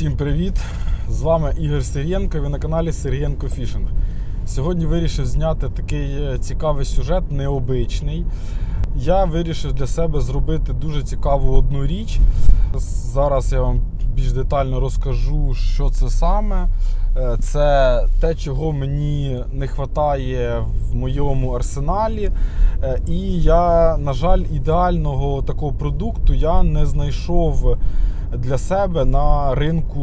Всім привіт! З вами Ігор Сергієнко, ви на каналі Сергієнко Фішинг. Сьогодні вирішив зняти такий е, цікавий сюжет, необичний. Я вирішив для себе зробити дуже цікаву одну річ. Зараз я вам більш детально розкажу, що це саме. Е, Це те, чого мені не вистачає в моєму арсеналі. Е, І я, на жаль, ідеального такого продукту я не знайшов для себе на ринку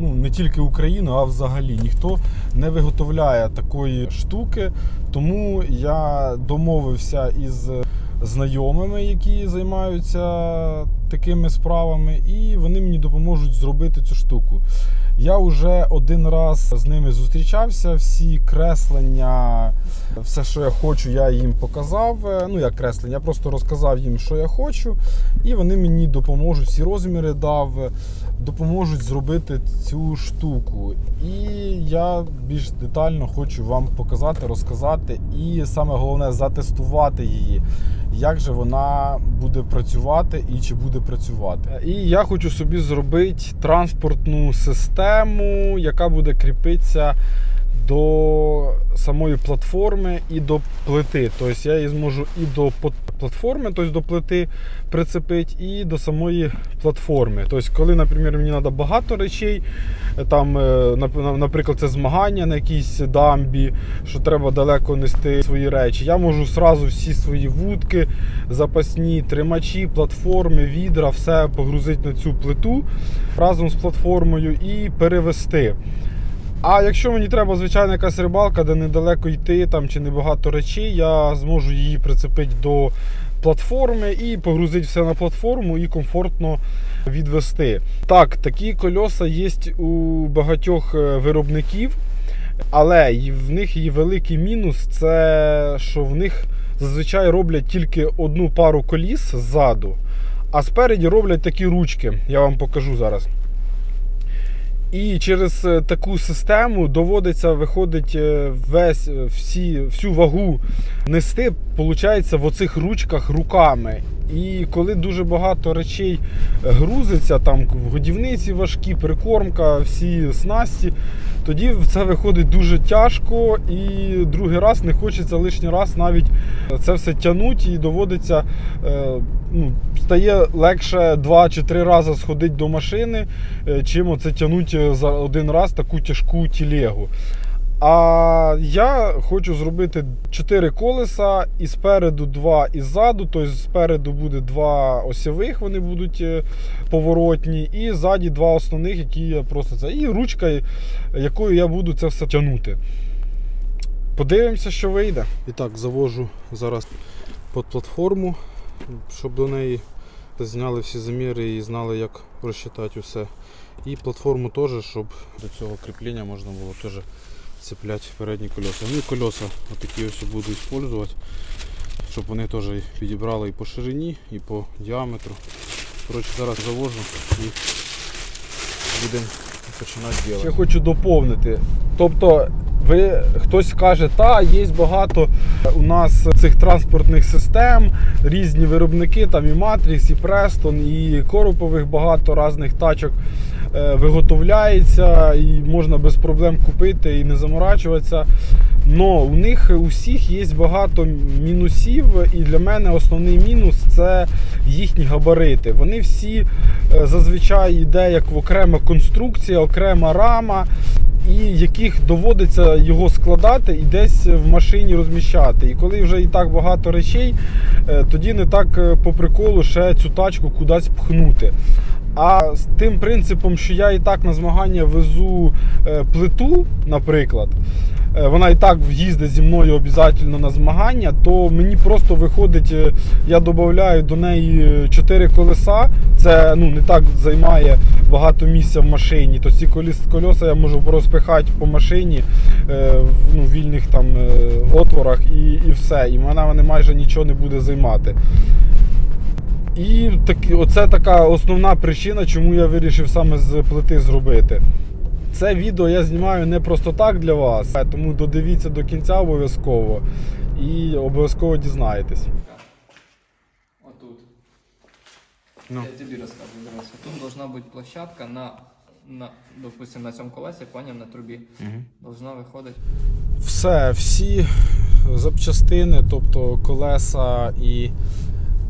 ну, не тільки України, а взагалі ніхто не виготовляє такої штуки. Тому я домовився із знайомими, які займаються такими справами, і вони мені допоможуть зробити цю штуку. Я вже один раз з ними зустрічався, всі креслення, все, що я хочу, я їм показав. Е, Ну, як креслення, я просто розказав їм, що я хочу, і вони мені допоможуть, всі розміри дав, допоможуть зробити цю штуку. І я більш детально хочу вам показати, розказати, і саме головне затестувати її. Як же вона буде працювати і чи буде працювати. І я хочу собі зробити транспортну систему, яка буде кріпитися до самої платформи і до плити. Тобто я її зможу і до платформи, тобто до плити прицепити, і до самої платформи. Тобто, коли, наприклад, мені треба багато речей, там, е, наприклад, це змагання на якійсь дамбі, що треба далеко нести свої речі, я можу сразу всі свої вудки, запасні тримачі, платформи, відра, все погрузити на цю плиту разом з платформою і перевести. А якщо мені треба звичайна якась рибалка, де недалеко йти там чи небагато речей, я зможу її прицепити до платформи і погрузити все на платформу і комфортно відвести. Так, такі кольоса є у багатьох е, виробників, але в них є великий мінус це що в них зазвичай роблять тільки одну пару коліс ззаду, а спереді роблять такі ручки. Я вам покажу зараз. І через е, таку систему доводиться виходить е, весь е, всі, всю вагу нести, виходить, в оцих ручках руками. І коли дуже багато речей е, грузиться, там годівниці важкі, прикормка, всі снасті, тоді це виходить дуже тяжко, і другий раз не хочеться лишній раз навіть це все тягнути і доводиться. е, Ну, стає легше два чи три рази сходити до машини, е, чим оце тягнути за один раз таку тяжку тілегу. А я хочу зробити 4 колеса і спереду два і ззаду. Тобто спереду буде два осьових, вони будуть е, поворотні, і ззаді два основних, які просто це. І ручка, якою я буду це все тягнути. Подивимося, що вийде. І так, завожу зараз під платформу, щоб до неї зняли всі заміри і знали, як розчитати усе. І платформу теж, щоб до цього кріплення можна було теж цепляти передні колеса. Ну і колеса отакі ось буду використовувати, щоб вони теж підібрали і по ширині, і по діаметру. Коротше, зараз завожу і будемо починати робити. Ще хочу доповнити. Тобто, ви хтось каже, та є багато у нас цих транспортних систем, різні виробники, там і Matrix, і Preston, і Коропових багато різних тачок е, виготовляється і можна без проблем купити і не заморачуватися. Но у них у всіх є багато мінусів, і для мене основний мінус це їхні габарити. Вони всі е, зазвичай йде як в окрема конструкція, окрема рама, і яких доводиться його складати і десь в машині розміщати. І коли вже і так багато речей, е, тоді не так е, по приколу ще цю тачку кудись пхнути. А з тим принципом, що я і так на змагання везу е, плиту, наприклад, вона і так їздить зі мною обов'язково на змагання, то мені просто виходить, е, я додаю до неї 4 колеса. Це ну, не так займає багато місця в машині. То ці колеса я можу розпихати по машині е, в ну, вільних там е, отворах і, і все. І мене майже нічого не буде займати. І так, оце така основна причина, чому я вирішив саме з плити зробити. Це відео я знімаю не просто так для вас, тому додивіться до кінця обов'язково і обов'язково дізнаєтесь. Вот тут. Ну. Я тебе рассказываю. Раз. Тут должна быть площадка на на, допустим, на цьому колесі, поняв, на трубі, должно виходити. Все, всі запчастини, тобто колеса і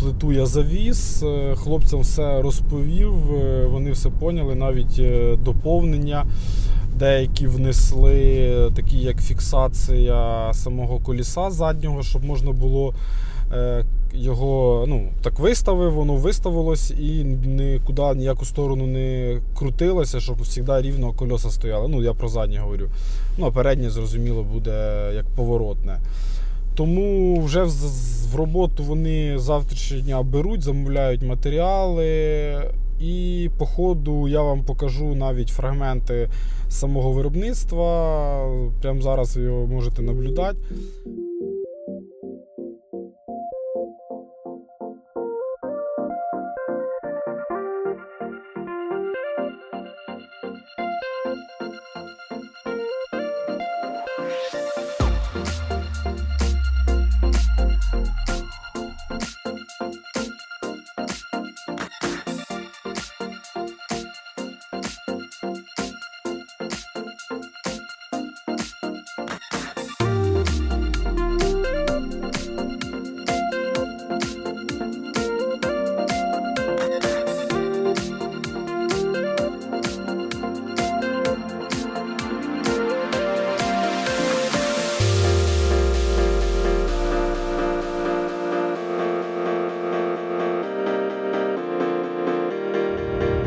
плиту я завіз. Е, Хлопцям все розповів, е, вони все поняли, навіть е, доповнення. Деякі внесли, такі як фіксація самого коліса заднього, щоб можна було його ну, так виставив, воно виставилось і нікуди ніяку сторону не крутилося, щоб завжди рівно кольоса стояли. Ну, я про заднє говорю. Ну, а переднє, зрозуміло, буде як поворотне. Тому вже в, роботу вони завтрашнього дня беруть, замовляють матеріали. І по ходу я вам покажу навіть фрагменти самого виробництва. Прямо зараз його можете наблюдати.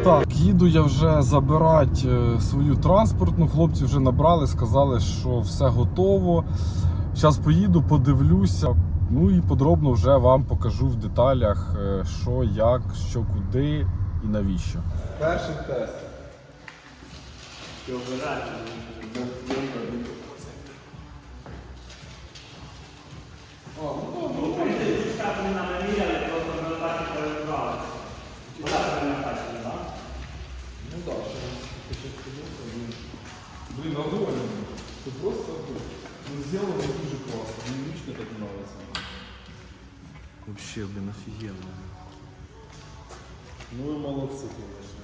Так, їду я вже забирати е, свою транспортну. Хлопці вже набрали, сказали, що все готово. Зараз поїду, подивлюся. Ну і подробно вже вам покажу в деталях, е, що, як, що, куди і навіщо. Перший тест. Блин, Вообще, блин, офигенно. Ну и молодцы, конечно.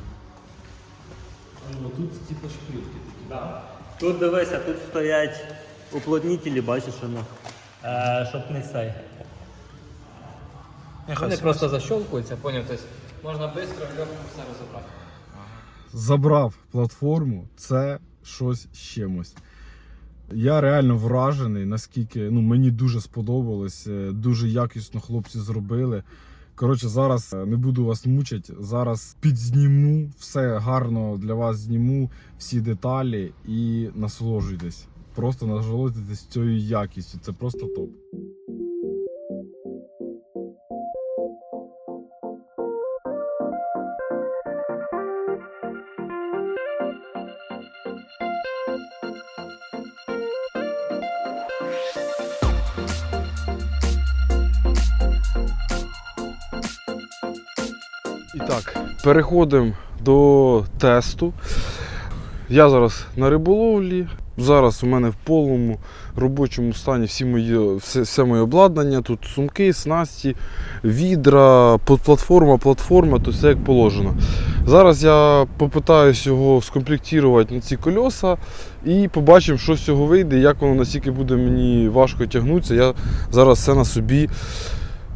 А тут типа шпильки такие. Да. Тут дивися, тут стоять уплотнітелі, бачиш воно. Е, щоб не цей. Вони просто защолкуються, поняв, тобто можна швидко в легкому все розібрати. Забрав платформу, це щось з чимось. Я реально вражений, наскільки ну, мені дуже сподобалось, е, дуже якісно хлопці зробили. Коротше, зараз е, не буду вас мучити. Зараз підзніму, все гарно для вас зніму, всі деталі і насолоджуйтесь. Просто насолоджуйтесь цією якістю. Це просто топ. Так, переходимо до тесту. Я зараз на риболовлі. Зараз у мене в повному робочому стані всі мої, все, все моє обладнання. Тут сумки, снасті, відра, платформа, платформа, то все як положено. Зараз я попитаюсь його скомплектувати на ці кольоса і побачимо, що з цього вийде, як воно наскільки буде мені важко тягнутися. Я зараз все на собі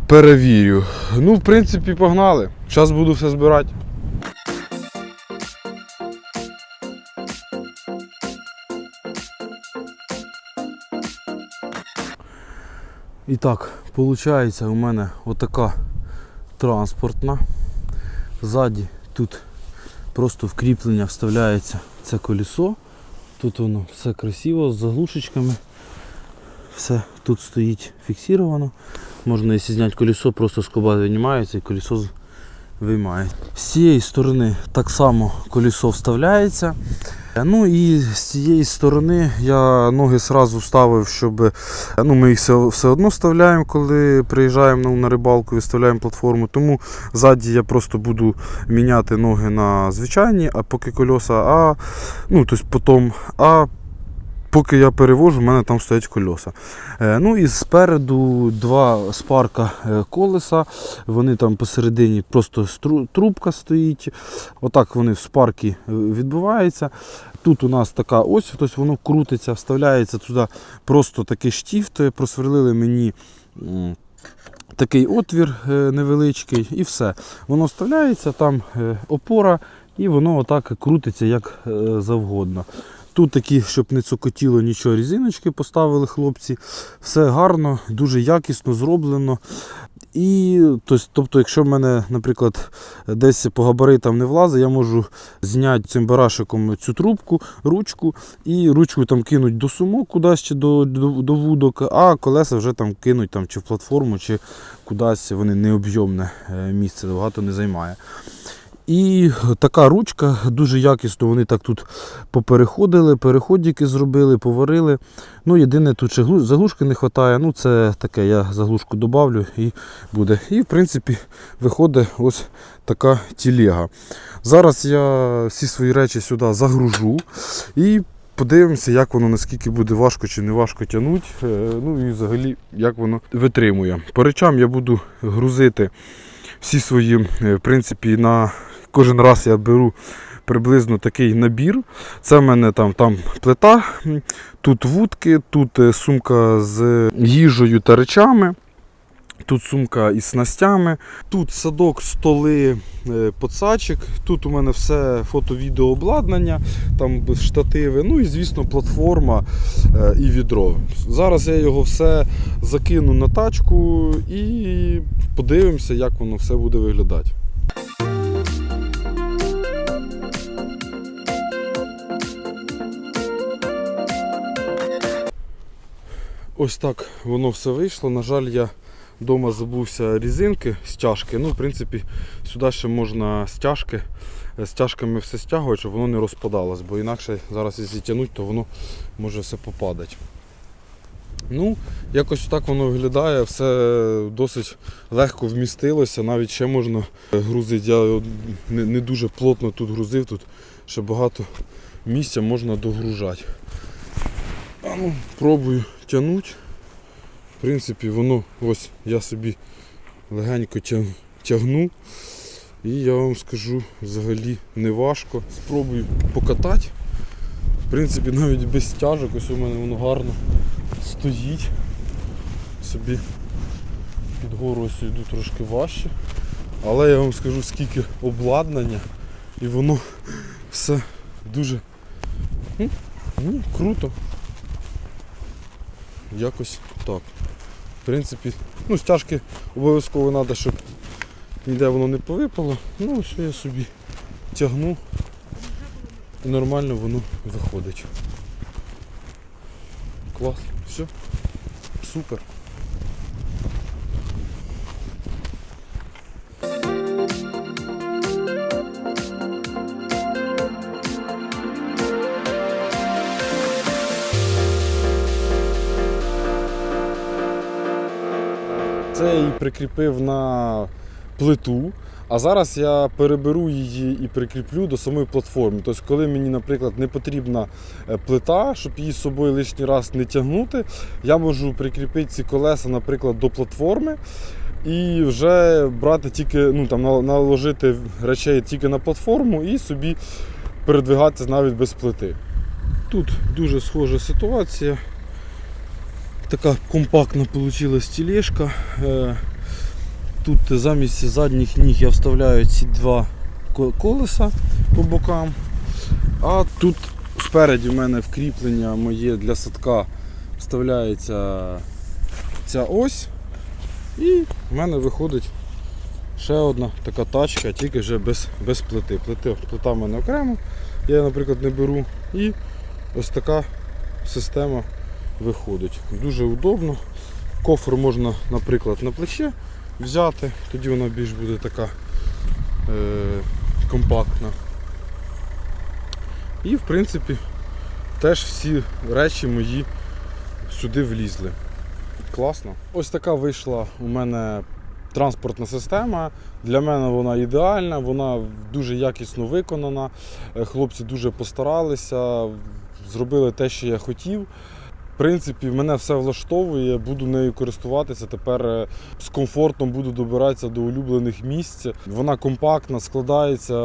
перевірю. Ну, в принципі, погнали. Зараз буду все збирати. І так, виходить, у мене отака транспортна. Ззаді тут просто в кріплення вставляється це колесо. Тут воно все красиво з заглушечками. Все тут стоїть фіксировано. Можна, якщо зняти колесо, просто скоба винімається і колесо виймає. З цієї сторони так само колесо вставляється. Ну і з цієї сторони я ноги одразу вставив, щоб ну, ми їх все, все одно вставляємо, коли приїжджаємо на, на рибалку, виставляємо платформу. Тому ззаді я просто буду міняти ноги на звичайні, а поки колеса, а ну тобто потім, а поки я перевожу, в мене там стоять кольоса. Е, ну і спереду два спарка е, колеса. Вони там посередині просто трубка стоїть. Отак вони в спаркі е, відбуваються. Тут у нас така ось, тобто воно крутиться, вставляється туди просто такий штіфт, просверлили мені. Такий отвір невеличкий і все. Воно вставляється, там опора, і воно отак крутиться як завгодно. Тут такі, щоб не цокотіло нічого, різиночки поставили хлопці. Все гарно, дуже якісно зроблено. І тобто, якщо в мене, наприклад, десь по габаритам не влазить, я можу зняти цим барашиком цю трубку, ручку, і ручку там кинуть до сумок кудись чи до, до, до вудок, а колеса вже там кинуть там, чи в платформу, чи кудись вони необ'ємне е, місце, багато не займає. І така ручка, дуже якісно вони так тут попереходили, переходики зробили, поварили. Ну, єдине, тут ще заглушки не вистачає. Ну, це таке, я заглушку добавлю і буде. І в принципі виходить ось така тілега. Зараз я всі свої речі сюди загружу і подивимося, як воно наскільки буде важко чи не важко тягнути. Ну і взагалі як воно витримує. По речам я буду грузити всі свої, е, в принципі, на кожен раз я беру приблизно такий набір. Це в мене там, там плита, тут вудки, тут е, сумка з їжею та речами. Тут сумка із снастями, тут садок, столи, е, подсачик, тут у мене все фото-відео обладнання, там штативи, ну і звісно платформа е, і відро. Зараз я його все закину на тачку і подивимося, як воно все буде виглядати. Ось так воно все вийшло. На жаль, я вдома забувся різинки, стяжки. Ну, в принципі, сюди ще можна стяжки. е, Стяжками все стягувати, щоб воно не розпадалось, бо інакше зараз, якщо тягнути, то воно може все попадати. Ну, якось так воно виглядає, все досить легко вмістилося, навіть ще можна грузити. Я не дуже плотно тут грузив, тут ще багато місця можна догружати. А ну, пробую тягнути. В принципі, воно ось я собі легенько тягну. І я вам скажу, взагалі не важко. Спробую покатати. В принципі, навіть без стяжок, ось у мене воно гарно стоїть. Собі під гору ось йду трошки важче. Але я вам скажу, скільки обладнання і воно все дуже ну, круто. Якось так. В принципі, ну, стяжки обов'язково треба, щоб ніде воно не повипало. Ну, все, я собі тягну і нормально воно виходить. Клас, все, супер. Це її прикріпив на плиту. А зараз я переберу її і прикріплю до самої платформи. Тобто, коли мені, наприклад, не потрібна е, плита, щоб її з собою лишній раз не тягнути, я можу прикріпити ці колеса, наприклад, до платформи і вже брати тільки, ну там наложити речей тільки на платформу і собі передвигатися навіть без плити. Тут дуже схожа ситуація. Така компактна вийшла тележка. Е, Тут замість задніх ніг я вставляю ці два колеса по бокам. А тут спереді в мене вкріплення моє для садка вставляється ця ось. І в мене виходить ще одна така тачка, тільки вже без, без плити. Плити. Плита в мене окремо, я, наприклад, не беру. І ось така система виходить. Дуже удобно. Кофр можна, наприклад, на плече взяти, тоді вона більш буде така е, компактна. І в принципі теж всі речі мої сюди влізли. Класно. Ось така вийшла у мене транспортна система. Для мене вона ідеальна, вона дуже якісно виконана. Е, Хлопці дуже постаралися, зробили те, що я хотів. Принципі, мене все влаштовує, буду нею користуватися. Тепер е, з комфортом буду добиратися до улюблених місць. Вона компактна, складається,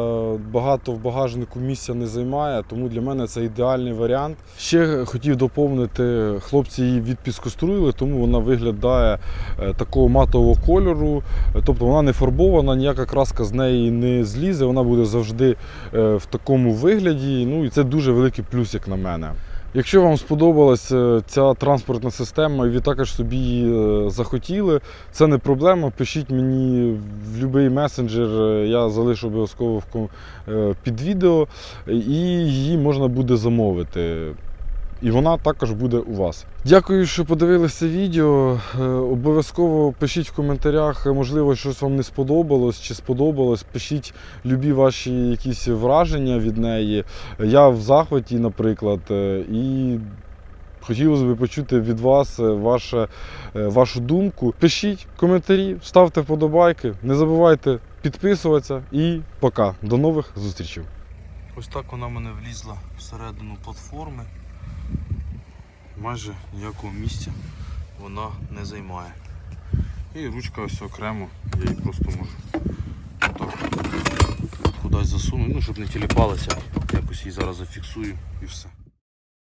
багато в багажнику місця не займає, тому для мене це ідеальний варіант. Ще хотів доповнити, хлопці її відпіскоструїли, тому вона виглядає е, такого матового кольору. Тобто вона не фарбована, ніяка краска з неї не злізе, вона буде завжди е, в такому вигляді. Ну і це дуже великий плюс, як на мене. Якщо вам сподобалась е, ця транспортна система і ви також собі її е, захотіли, це не проблема. Пишіть мені в будь-який месенджер, е, я залишу обов'язково під відео, і її можна буде замовити. І вона також буде у вас. Дякую, що подивилися відео. Е, Обов'язково пишіть в коментарях, е, можливо, щось вам не сподобалось чи сподобалось. Пишіть любі ваші якісь враження від неї. Я в захваті, наприклад, е, і хотілося б почути від вас ваше, вашу думку. Пишіть коментарі, ставте вподобайки, не забувайте підписуватися і пока. До нових зустрічей. Ось так вона мене влізла всередину платформи. Майже ніякого місця вона не займає. І ручка ось окремо, я її просто можу так кудись засунути, ну щоб не тіліпалася. Якось її зараз зафіксую і все.